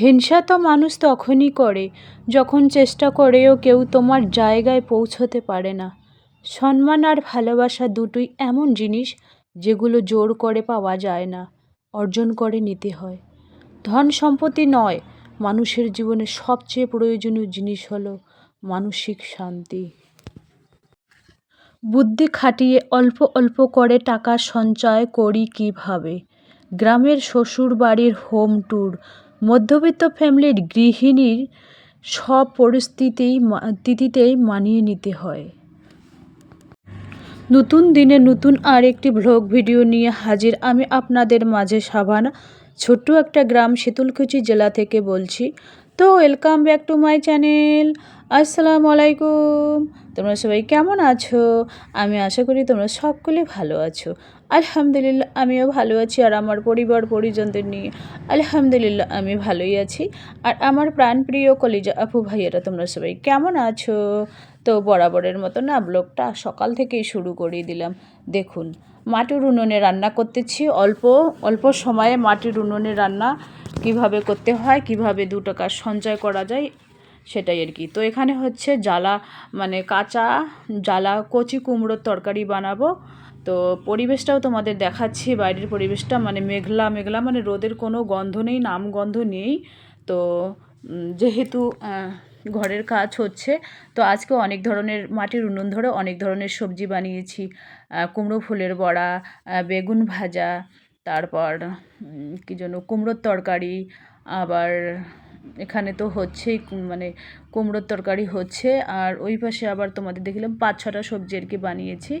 হিংসা তো মানুষ তখনই করে যখন চেষ্টা করেও কেউ তোমার জায়গায় পৌঁছতে পারে না। সম্মান আর ভালোবাসা দুটোই এমন জিনিস যেগুলো জোর করে পাওয়া যায় না, অর্জন করে নিতে হয়। ধন সম্পত্তি নয়, মানুষের জীবনে সবচেয়ে প্রয়োজনীয় জিনিস হলো মানসিক শান্তি। বুদ্ধি খাটিয়ে অল্প অল্প করে টাকা সঞ্চয় করি কীভাবে? গ্রামের শ্বশুর বাড়ির হোম ট্যুর মধ্যবিত্ত ফ্যামিলির গৃহিণীর সব পরিস্থিতিই তিথিতেই মানিয়ে নিতে হয়। নতুন দিনে নতুন আর একটি ভ্লগ ভিডিও নিয়ে হাজির আমি আপনাদের মাঝে সাভানা ছোট্ট একটা গ্রাম শীতলকুচি জেলা থেকে বলছি। তো welcome back to my channel আসসালামু আলাইকুম তোমরা সবাই কেমন আছো? আমি আশা করি তোমরা সকলে ভালো আছো। আলহামদুলিল্লাহ, আমিও ভালো আছি আর আমার পরিবার পরিজনদের নিয়ে। আলহামদুলিল্লাহ, আমি ভালোই আছি। আর আমার প্রাণপ্রিয় কলিজা আপু ভাইয়েরা, তোমরা সবাই কেমন আছো? তো বরাবরের মতো না, ব্লগটা সকাল থেকেই শুরু করিয়ে দিলাম। দেখুন, মাটির উনুনে রান্না করতেছি। অল্প অল্প সময়ে মাটির উনুনে রান্না কীভাবে করতে হয়, কীভাবে দু টাকা সঞ্চয় করা যায়, সেটাই আর কি। তো এখানে হচ্ছে জ্বালা মানে কাঁচা জ্বালা, কচি কুমড়োর তরকারি বানাবো। তো পরিবেশটাও তোমাদের দেখাচ্ছি, বাইরের পরিবেশটা মানে মেঘলা মেঘলা মানে রোদের কোনো গন্ধ নেই, নাম গন্ধ নেই। তো যেহেতু ঘরের কাজ হচ্ছে, তো আজকে অনেক ধরনের মাটির উনুন ধরে অনেক ধরনের সবজি বানিয়েছি। কুমড়ো ফুলের বড়া বেগুন ভাজা তারপর কী যেন কুমড়োর তরকারি আবার এখানে তো হচ্ছেই মানে কুমড়োর তরকারি হচ্ছে। আর ওই পাশে আবার তোমাদের দেখলাম পাঁচ ছটা সবজি আর কি বানিয়েছি।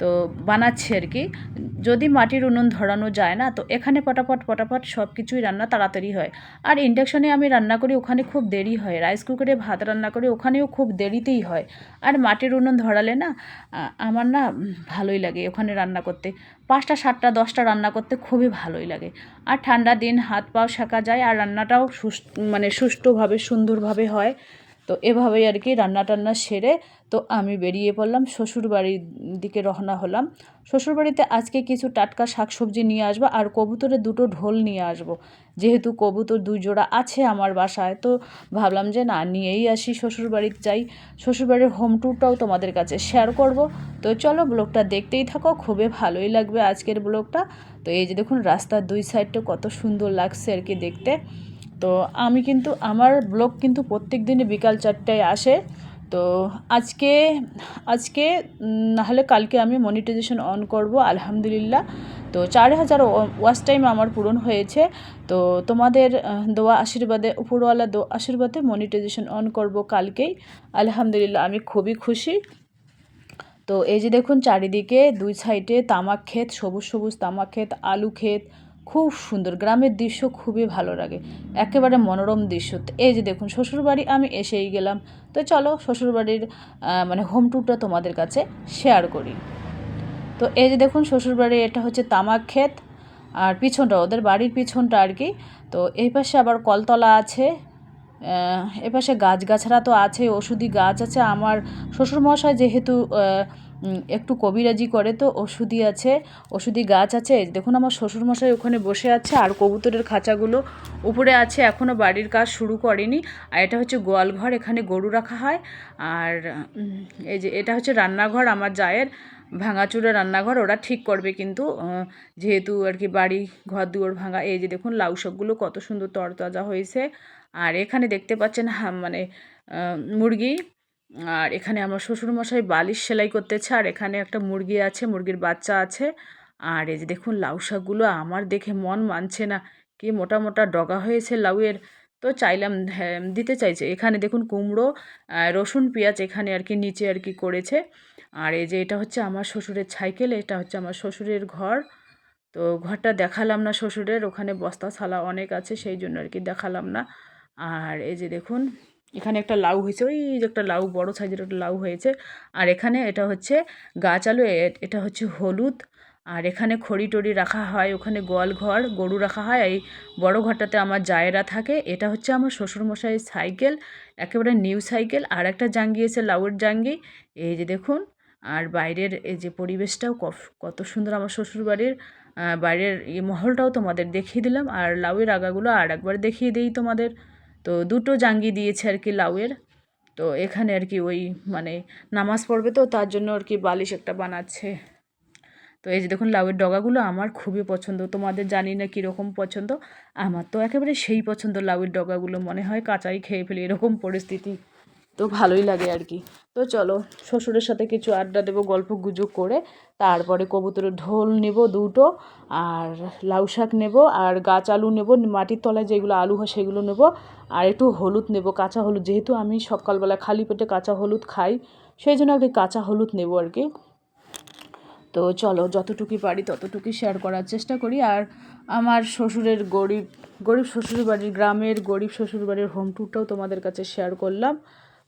তো বানাচ্ছি আর কি। যদি মাটির উনুন ধরানো যায় না, তো এখানে পটাপট পটাপট সব কিছুই রান্না তাড়াতাড়ি হয়। আর ইন্ডাকশনে আমি রান্না করি ওখানে খুব দেরি হয়। রাইস কুকারে ভাত রান্না করি ওখানেও খুব দেরিতেই হয়। আর মাটির উনুন ধরালে না আমার না ভালোই লাগে ওখানে রান্না করতে। পাঁচটা, সাতটা, দশটা রান্না করতে খুবই ভালোই লাগে। আর ঠান্ডা দিন হাত পাও শেখা যায় আর রান্নাটাও সুস্থ মানে সুষ্ঠুভাবে, সুন্দরভাবে হয়। তো এভাবেই আর কি রান্না টান্না সেরে তো আমি বেরিয়ে পড়লাম, শ্বশুরবাড়ির দিকে রওনা হলাম। শ্বশুরবাড়িতে আজকে কিছু টাটকা শাকসবজি নিয়ে আসব আর কবুতরের দুটো ঢোল নিয়ে আসব। যেহেতু কবুতর দুই জোড়া আছে আমার বাসায়, তো ভাবলাম যে না, নিয়েই আসি শ্বশুরবাড়িতে যাই। শ্বশুরবাড়ির হোম ট্যুরটাও তোমাদের কাছে শেয়ার করব। তো চলো ব্লগটা দেখতেই থাকো, খুবই ভালোই লাগবে আজকের ব্লগটা। তো এই যে দেখুন, রাস্তার দুই সাইডটা কত সুন্দর লাগছে আর কি দেখতে। তো আমি কিন্তু, আমার ব্লগ কিন্তু প্রত্যেক দিনই বিকাল চারটায় আসে। তো আজকে আজকে নাহলে কালকে আমি মনিটাইজেশন অন করব, আলহামদুলিল্লাহ। তো চার হাজার ওয়াচ টাইম আমার পূরণ হয়েছে। তো তোমাদের দোয়া আশীর্বাদে, উপরওয়ালা দো আশীর্বাদে মনিটাইজেশন অন করব কালকেই। আলহামদুলিল্লাহ, আমি খুবই খুশি। তো এই যে দেখুন, চারিদিকে দুই সাইডে তামাক ক্ষেত, সবুজ সবুজ তামাক ক্ষেত, আলু ক্ষেত খুব সুন্দর। গ্রামের দৃশ্য খুবই ভালো লাগে। একেবারে মনোরম দৃশ্য। এই যে দেখুন, শ্বশুরবাড়ি আমি এসেই গেলাম। তো চলো শ্বশুরবাড়ির মানে হোম ট্যুরটা তোমাদের কাছে শেয়ার করি। তো এই যে দেখুন, শ্বশুরবাড়ি, এটা হচ্ছে তামাক ক্ষেত। আর পিছনটা ওদের বাড়ির পিছনটা আর কি। তো এই পাশে আবার কলতলা আছে। এপাশে গাছগাছরা তো আছে ওষুধি গাছ আছে। আমার শ্বশুরমশাই যেহেতু একটু কবিরাজি করে তো ওষুধি আছে, ওষুধি গাছ আছে। দেখুন আমার শ্বশুরমশাই ওখানে বসে আছে আর কবুতরের খাঁচাগুলো উপরে আছে এখনও বাড়ির কাজ শুরু করেনি। আর এটা হচ্ছে গোয়াল ঘর, এখানে গরু রাখা হয়। আর এই যে এটা হচ্ছে রান্নাঘর আমার জায়ের ভাঙাচুরা রান্নাঘর, ওরা ঠিক করবে কিন্তু যেহেতু আর কি বাড়ি, ঘর দুয়ার ভাঙা। এই যে দেখুন লাউ শাকগুলো কত সুন্দর তরতাজা হয়েছে। আর এখানে দেখতে পাচ্ছেন মানে মুরগি। আর এখানে আমার শ্বশুরমশাই বালিশ সেলাই করতেছে আর এখানে একটা মুরগি আছে মুরগির বাচ্চা আছে। আর এই যে দেখুন লাউ শাকগুলো আমার দেখে মন মানছে না কি মোটা মোটা ডগা হয়েছে লাউয়ের। তো চাইলাম হ্যাঁ, দিতে চাইছে। এখানে দেখুন কুমড়ো রসুন পেঁয়াজ এখানে আর কি নিচে আর কি করেছে। আর এই যে এটা হচ্ছে আমার শ্বশুরের সাইকেল এটা হচ্ছে আমার শ্বশুরের ঘর। তো ঘরটা দেখালাম না শ্বশুরের ওখানে বস্তা ছালা অনেক আছে সেই জন্য আর কি দেখালাম না। আর এই যে দেখুন এখানে একটা লাউ হয়েছে, ওই যে একটা লাউ, বড় সাইজের একটা লাউ হয়েছে। আর এখানে এটা হচ্ছে গাছ আলু এটা হচ্ছে হলুদ। আর এখানে খড়ি টড়ি রাখা হয়, ওখানে গোয়াল ঘর, গরু রাখা হয়। এই বড় ঘরটাতে আমার জায়েরা থাকে। এটা হচ্ছে আমার শ্বশুরমশাইয়ের সাইকেল, একেবারে নিউ সাইকেল। আর একটা জাঙ্গি এসে লাউয়ের জাঙ্গি। এই যে দেখুন, আর বাইরের এই যে পরিবেশটাও কত সুন্দর আমার শ্বশুরবাড়ির বাইরের এই মহলটাও তোমাদের দেখিয়ে দিলাম। আর লাউয়ের আগাগুলো আর একবার দেখিয়ে দিই তোমাদের। তো দুটো জাঙ্গি দিয়েছে আর কি লাউয়ের। তো এখানে আর কি ওই মানে নামাজ পড়বে তো, তার জন্য আর কি বালিশ একটা বানাচ্ছে। তো এই যে দেখুন, লাউয়ের ডগাগুলো আমার খুবই পছন্দ। তোমাদের জানি না কীরকম পছন্দ। আমার তো একেবারে সেই পছন্দ লাউয়ের ডগাগুলো। মনে হয় কাঁচাই খেয়ে ফেলি, এরকম পরিস্থিতি। তো ভালোই লাগে আর কি। তো চলো, শ্বশুরের সাথে কিছু আড্ডা দেবো, গল্প গুজব করে, তারপরে কবুতরের ঢোল নেব দুটো, আর লাউ শাক নেব, আর গাছ আলু নেব, মাটির তলায় যেগুলো আলু হয় সেগুলো নেব, আর একটু হলুদ নেব, কাঁচা হলুদ, যেহেতু আমি সকালবেলা খালি পেটে কাঁচা হলুদ খাই, সেই জন্য আর কাঁচা হলুদ নেব আর কি। তো চলো, যতটুকুই পারি ততটুকুই শেয়ার করার চেষ্টা করি, আর আমার শ্বশুরের গরিব গরিব শ্বশুর বাড়ির গ্রামের গরিব শ্বশুর বাড়ির হোম ট্যুরটাও তোমাদের কাছে শেয়ার করলাম।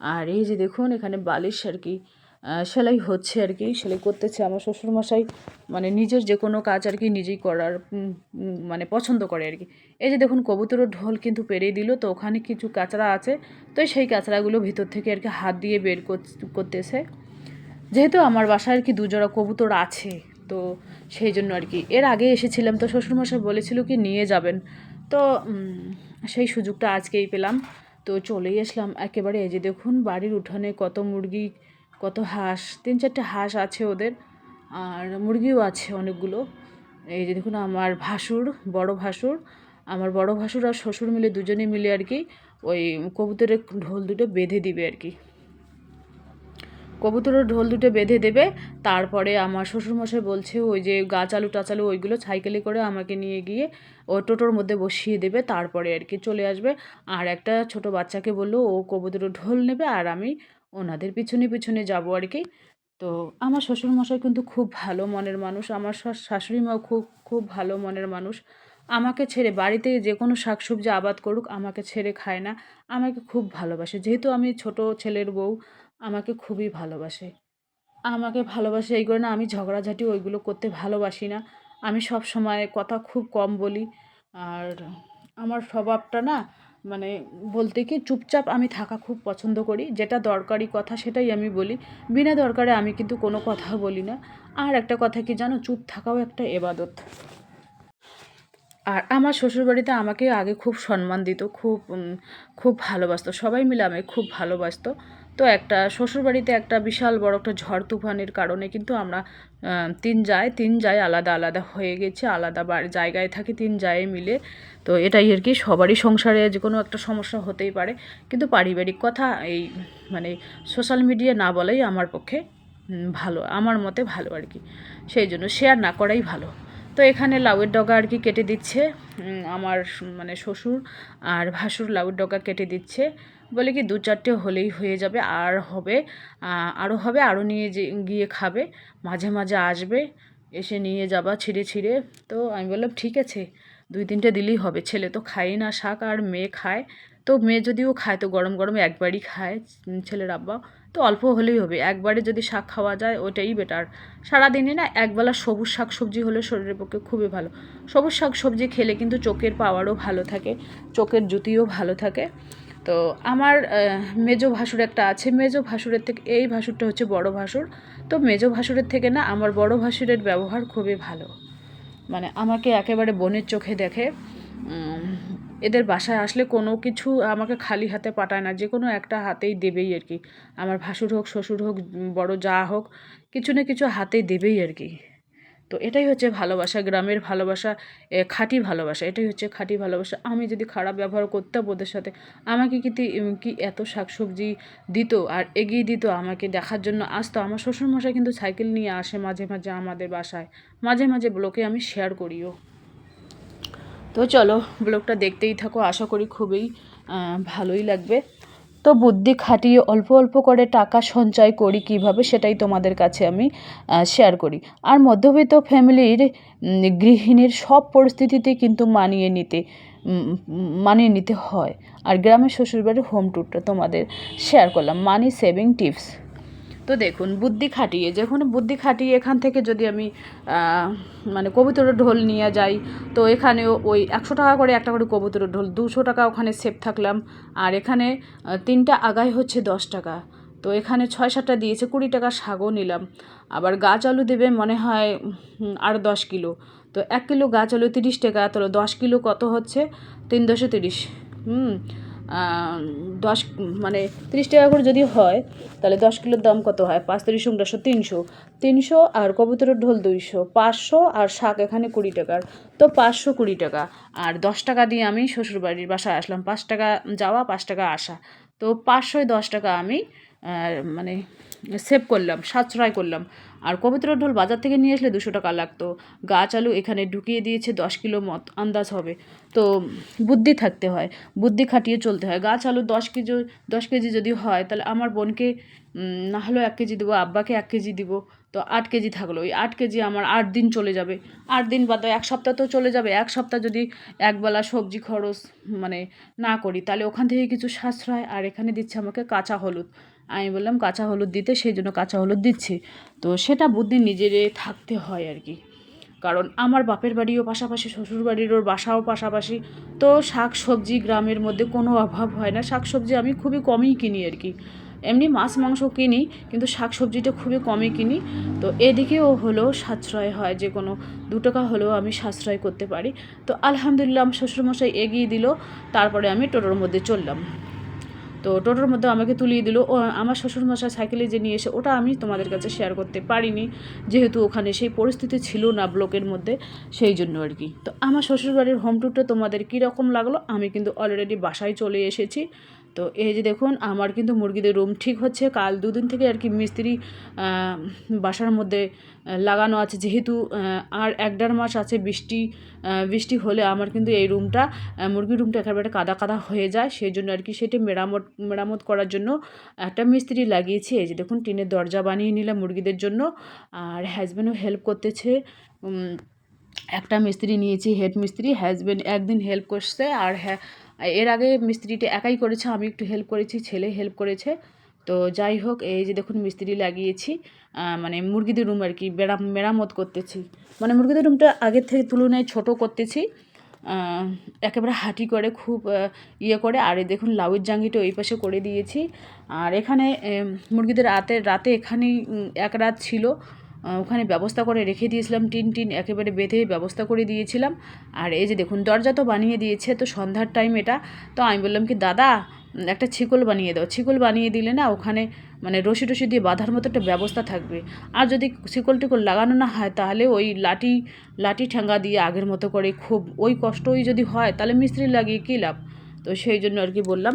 আর এই যে দেখুন, এখানে বালিশ আর কি সেলাই হচ্ছে আর কি, সেলাই করতেছে আমার শ্বশুরমশাই। মানে নিজের যে কোনো কাজ আর কি নিজেই করার মানে পছন্দ করে আর কি। এই যে দেখুন, কবুতরের ঢোল কিন্তু পেরিয়ে দিল, তো ওখানে কিছু কাঁচরা আছে, তো সেই কাঁচরাগুলো ভিতর থেকে আর কি হাত দিয়ে বের করতে- করতেছে। যেহেতু আমার বাসায় আর কি দুজোড়া কবুতর আছে, তো সেই জন্য আর কি। এর আগে এসেছিলাম তো শ্বশুরমশাই বলেছিল কি নিয়ে যাবেন। তো সেই সুযোগটা আজকেই পেলাম। তো চলেই আসলাম। একেবারে এই যে দেখুন, বাড়ির উঠানে কত মুরগি, কত হাঁস, তিন চারটে হাঁস আছে ওদের, আর মুরগিও আছে অনেকগুলো। এই যে দেখুন, আমার ভাসুর, বড় ভাসুর, আমার বড় ভাসুর আর শ্বশুর মিলে দুজনে মিলে আর কি ওই কবুতরের ঢোল দুটো বেঁধে দিবে আর কি। কবুতরের ঢোল দুটো বেঁধে দেবে, তারপরে আমার শ্বশুরমশাই বলছে, ওই যে গাছ আলু টাচালু ওইগুলো সাইকেলে করে আমাকে নিয়ে গিয়ে ও টোটোর মধ্যে বসিয়ে দেবে, তারপরে আর কি চলে আসবে। আর একটা ছোট বাচ্চাকে বলল, ও কবুতরের ঢোল নেবে আর আমি ওনাদের পিছনে পিছনে যাব আর কি। তো আমার শ্বশুরমশাই কিন্তু খুব ভালো মনের মানুষ, আমার শাশ- শাশুড়ি মাও খুব খুব ভালো মনের মানুষ। আমাকে ছেড়ে বাড়িতে যে কোনো শাকসবজি আবাদ করুক, আমাকে ছেড়ে খায় না, আমাকে খুব ভালোবাসে। যেহেতু আমি ছোট ছেলের বউ আমাকে খুবই ভালোবাসে। আমাকে ভালোবাসে এই করে না আমি ঝগড়াঝাটি ওইগুলো করতে ভালোবাসি না। আমি সব সময় কথা খুব কম বলি। আর আমার স্বভাবটা না মানে বলতে কি চুপচাপ আমি থাকা খুব পছন্দ করি। যেটা দরকারি কথা সেটাই আমি বলি। বিনা দরকারে আমি কিন্তু কোনো কথা বলি না। আর একটা কথা কি জানো? চুপ থাকাও একটা এবাদত। আর আমার শ্বশুরবাড়িতে আমাকে আগে খুব সম্মান দিত, খুব খুব ভালোবাসতো। সবাই মিলে আমাকে খুব ভালোবাসতো। তো একটা শ্বশুরবাড়িতে একটা বিশাল বড় একটা ঝড় তুফানের কারণে কিন্তু আমরা তিন যায় তিন যায় আলাদা আলাদা হয়ে গেছে, আলাদা জায়গায় থাকি, তিন যায় মিলে। তো এটাই আর কি, সবারই সংসারে যে কোনো একটা সমস্যা হতেই পারে। কিন্তু পারিবারিক কথা এই মানে সোশ্যাল মিডিয়া না বলাই আমার পক্ষে ভালো, আমার মতে ভালো আর কি। সেই জন্য শেয়ার না করাই ভালো। তো এখানে লাউয়ের ডগা আর কি কেটে দিচ্ছে আমার মানে শ্বশুর আর ভাসুর লাউয়ের ডগা কেটে দিচ্ছে। বলে কি দু চারটে হলেই হয়ে যাবে, আর হবে আরও হবে আরও নিয়ে যে, গিয়ে খাবে, মাঝে মাঝে আসবে, এসে নিয়ে যাবা ছিঁড়ে ছিঁড়ে। তো আমি বললাম, ঠিক আছে, দুই তিনটে দিলেই হবে, ছেলে তো খায় না, শাক আর মেয়ে খায়, তো মেয়ে যদিও খায়, তো গরম গরম একবারই খায় ছেলের আব্বা, তো অল্প হলেই হবে, একবারে যদি শাক খাওয়া যায় ওটাই বেটার সারাদিনে না, একবেলা সবুজ শাক সবজি হলে শরীরের পক্ষে খুবই ভালো। সবুজ শাক সবজি খেলে কিন্তু চোখের পাওয়ারও ভালো থাকে, চোখের জুতিও ভালো থাকে। তো আমার মেজো ভাসুর একটা আছে। মেজো ভাসুরের থেকে, এই ভাসুরটা হচ্ছে বড় ভাসুর। তো মেজো ভাসুরের থেকে না, আমার বড় ভাসুরের ব্যবহার খুবই ভালো। মানে আমাকে একেবারে বোনের চোখে দেখে এদের বাসায় আসলে কোনো কিছু আমাকে খালি হাতে পাঠায় না। যে কোনো একটা হাতেই দেবেই আর কি। আমার ভাসুর হোক, শ্বশুর হোক, বড় যা হোক, কিছু না কিছু হাতেই দেবেই আর কি। তো এটাই হচ্ছে ভালোবাসা, গ্রামের ভালোবাসা খাঁটি ভালোবাসা, এটাই হচ্ছে খাঁটি ভালোবাসা। আমি যদি খারাপ ব্যবহার করতাম ওদের সাথে, আমাকে কি কি এত শাকসবজি দিত আর এগিয়ে দিত আমাকে দেখার জন্য। আসতো আমার শ্বশুরমশাই কিন্তু সাইকেল নিয়ে আসে মাঝে মাঝে আমাদের বাসায়। মাঝে মাঝে ব্লকে আমি শেয়ার করিও। তো চলো, ব্লগটা দেখতেই থাকো, আশা করি খুবই ভালোই লাগবে। তো বুদ্ধি খাটিয়ে অল্প অল্প করে টাকা সঞ্চয় করি কীভাবে সেটাই তোমাদের কাছে আমি শেয়ার করি। আর মধ্যবিত্ত ফ্যামিলির গৃহিণীর সব পরিস্থিতিতে কিন্তু মানিয়ে নিতে মানিয়ে নিতে হয়। আর গ্রামের শ্বশুরবাড়ির হোম ট্যুরটা তোমাদের শেয়ার করলাম। মানি সেভিং টিপস তো দেখুন, বুদ্ধি খাটিয়ে, যখন বুদ্ধি খাটিয়ে এখান থেকে যদি আমি মানে কবুতরের ঢোল নিয়ে যাই, তো এখানেও ওই একশো টাকা করে একটা করে কবুতরের ঢোল, দুশো টাকা ওখানে সেভ থাকলাম। আর এখানে তিনটা আগায় হচ্ছে দশ টাকা। তো এখানে ছয় সাতটা দিয়েছে, কুড়ি টাকা শাকও নিলাম। আবার গাছ আলু দেবে মনে হয় আর দশ কিলো। তো এক কিলো গাছ আলু তিরিশ টাকা তো দশ কিলো কত হচ্ছে? তিন দশে তিরিশ। হুম দশ মানে তিরিশ টাকা করে যদি হয়, তাহলে দশ কিলোর দাম কত হয়? পাঁচ তিরিশ দশশো তিনশো। তিনশো আর কবুতরের ঢোল দুইশো। পাঁচশো আর শাক এখানে কুড়ি টাকার। তো পাঁচশো কুড়ি টাকা। আর দশ টাকা দিয়ে আমি শ্বশুরবাড়ির বাসায় আসলাম। পাঁচ টাকা যাওয়া, পাঁচ টাকা আসা। তো পাঁচশোয় দশ টাকা আমি মানে সেভ করলাম, সাশ্রয় করলাম। আর কবিতরের ঢোল বাজার থেকে নিয়ে আসলে দুশো টাকা লাগতো। গাছ আলু এখানে ঢুকিয়ে দিয়েছে দশ কিলো মত আন্দাজ হবে। তো বুদ্ধি থাকতে হয়, বুদ্ধি খাটিয়ে চলতে হয়। গাছ আলু দশ কেজি দশ কেজি যদি হয়, তাহলে আমার বোনকে না হলেও এক কেজি দেবো, আব্বাকে এক কেজি দিব। তো আট কেজি থাকল। ওই আট কেজি আমার আট দিন চলে যাবে। আট দিন বাদ এক সপ্তাহ তো চলে যাবে। এক সপ্তাহ যদি একবেলা সবজি খরচ মানে না করি, তাহলে ওখান থেকে কিছু সাশ্রয় আর এখানে দিচ্ছে আমাকে কাঁচা হলুদ। আমি বললাম কাঁচা হলুদ দিতে, সেই জন্য কাঁচা হলুদ দিচ্ছি। তো সেটা বুদ্ধি নিজের থাকতে হয় আর কি। কারণ আমার বাপের বাড়িও পাশাপাশি শ্বশুর বাড়ির ওর বাসাও পাশাপাশি। তো শাক সবজি গ্রামের মধ্যে কোনো অভাব হয় না। শাক সবজি আমি খুবই কমই কিনি আর কি। এমনি মাছ, মাংস কিনি, কিন্তু শাক সবজিটা খুবই কমই কিনি। তো এদিকেও হলেও সাশ্রয় হয় যে কোনো দু টাকা হলেও আমি সাশ্রয় করতে পারি। তো আলহামদুলিল্লাহ আমার শ্বশুরমশাই এগিয়ে দিল, তারপরে আমি টোটোর মধ্যে চললাম। তো টোটোর মধ্যে আমাকে তুলিয়ে দিল। ও, আমার শ্বশুরমশাই সাইকেলে যে নিয়ে এসে, ওটা আমি তোমাদের কাছে শেয়ার করতে পারিনি। যেহেতু ওখানে সেই পরিস্থিতি ছিল না ব্লকের মধ্যে, সেই জন্য আর কি। তো আমার শ্বশুরবাড়ির হোম ট্যুরটা তোমাদের কীরকম লাগল, আমি কিন্তু অলরেডি বাসায় চলে এসেছি। তো এই যে দেখুন, আমার কিন্তু মুরগিদের রুম ঠিক হচ্ছে। কাল দুদিন থেকে আর কি মিস্ত্রি বাসার মধ্যে লাগানো আছে। যেহেতু আর এক দেড় মাস আছে বৃষ্টি বৃষ্টি হলে আমার কিন্তু এই রুমটা মুরগির রুমটা একেবারে কাদা কাদা হয়ে যায়। সেই জন্য আর কি সেটি মেরামত মেরামত করার জন্য একটা মিস্ত্রি লাগিয়েছি। এই যে দেখুন, টিনের দরজা বানিয়ে নিলাম মুরগিদের জন্য। আর হ্যাজব্যান্ডও হেল্প করতেছে। একটা মিস্ত্রি নিয়েছি হেড মিস্ত্রি। হ্যাজব্যান্ড একদিন হেল্প করছে। আর হ্যাঁ এর আগে মিস্ত্রিটা একাই করেছে, আমি একটু হেল্প করেছি, ছেলে হেল্প করেছে। তো যাই হোক, এই যে দেখুন মিস্ত্রি লাগিয়েছি মানে মুরগিদের রুম আর কি বেড়া মেরামত করতেছি। মানে মুরগিদের রুমটা আগের থেকে তুলনায় ছোট করতেছি একেবারে হাঁটি করে, খুব ইয়ে করে। আর এই দেখুন লাউয়ের জাঙ্গিটা ওই পাশে করে দিয়েছি। আর এখানে মুরগিদের রাতে রাতে এখানেই এক রাত ছিল। ওখানে ব্যবস্থা করে রেখে দিয়েছিলাম, টিন টিন একেবারে বেঁধে ব্যবস্থা করে দিয়েছিলাম। আর এই যে দেখুন, দরজা তো বানিয়ে দিয়েছে, তো সন্ধ্যার টাইম এটা। তো আমি বললাম কি, দাদা, একটা ছিকল বানিয়ে দাও। ছিকল বানিয়ে দিলে না ওখানে মানে রশি টসি দিয়ে বাঁধার মতো একটা ব্যবস্থা থাকবে। আর যদি শিকল টিকল লাগানো না হয়, তাহলে ওই লাঠি লাঠি ঠ্যাঙ্গা দিয়ে আগের মতো করে খুব, ওই কষ্টই যদি হয়, তাহলে মিস্ত্রি লাগিয়ে কী লাভ? তো সেই জন্য আর কি বললাম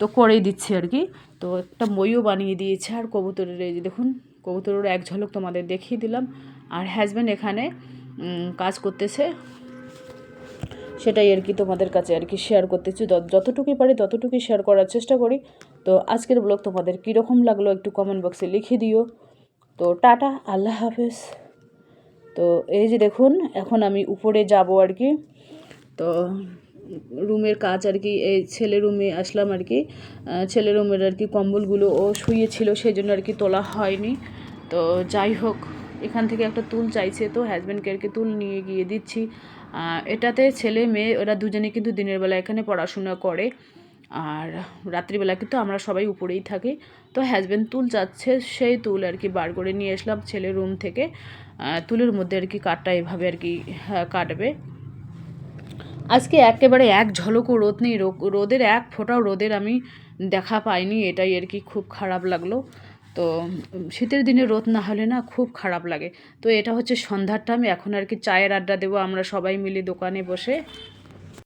তো করেই দিচ্ছি আর কি। তো একটা মইও বানিয়ে দিয়েছে আর কবুতরের, এই যে দেখুন কবুতরের এক ঝলক তোমাদের দেখিয়ে দিলাম। আর হাজব্যান্ড এখানে কাজ করতেছে। সেটাই আর কি তোমাদের কাছে আর কি শেয়ার করতেছি। যতটুকুই পারি ততটুকুই শেয়ার করার চেষ্টা করি। তো আজকের ব্লগ তোমাদের কীরকম লাগল একটু কমেন্ট বক্সে লিখে দিও। তো টাটা, আল্লাহ হাফেজ। তো এই যে দেখুন, এখন আমি উপরে যাব আর কি। তো রুমের কাজ আর কি, এই ছেলে রুমে আসলাম আর কি। ছেলে রুমের আর কি কম্বলগুলো ও শুয়েছিল, সেই জন্য আর কি তোলা হয়নি। তো যাই হোক এখান থেকে একটা তুল চাইছে তো হাজব্যান্ডকে আর কি তুল নিয়ে গিয়ে দিচ্ছি। এটাতে ছেলে মেয়ে ওরা দুজনে কিন্তু দিনের বেলা এখানে পড়াশোনা করে। আর রাত্রিবেলা কিন্তু আমরা সবাই উপরেই থাকি। তো হাজব্যান্ড তুল যাচ্ছে সেই তুল আর কি বার করে নিয়ে আসলাম ছেলে রুম থেকে। তুলের মধ্যে আর কি কাঠটা এভাবে আর কি হ্যাঁ, কাটবে। আজকে একেবারে এক ঝলকও রোদ নেই রোদের এক ফোঁটাও রোদের আমি দেখা পাইনি এটাই আর কি খুব খারাপ লাগল। তো শীতের দিনে রোদ না হলে না খুব খারাপ লাগে। তো এটা হচ্ছে সন্ধ্যার টাইম এখন আর কি চায়ের আড্ডা দেবো আমরা সবাই মিলে দোকানে বসে।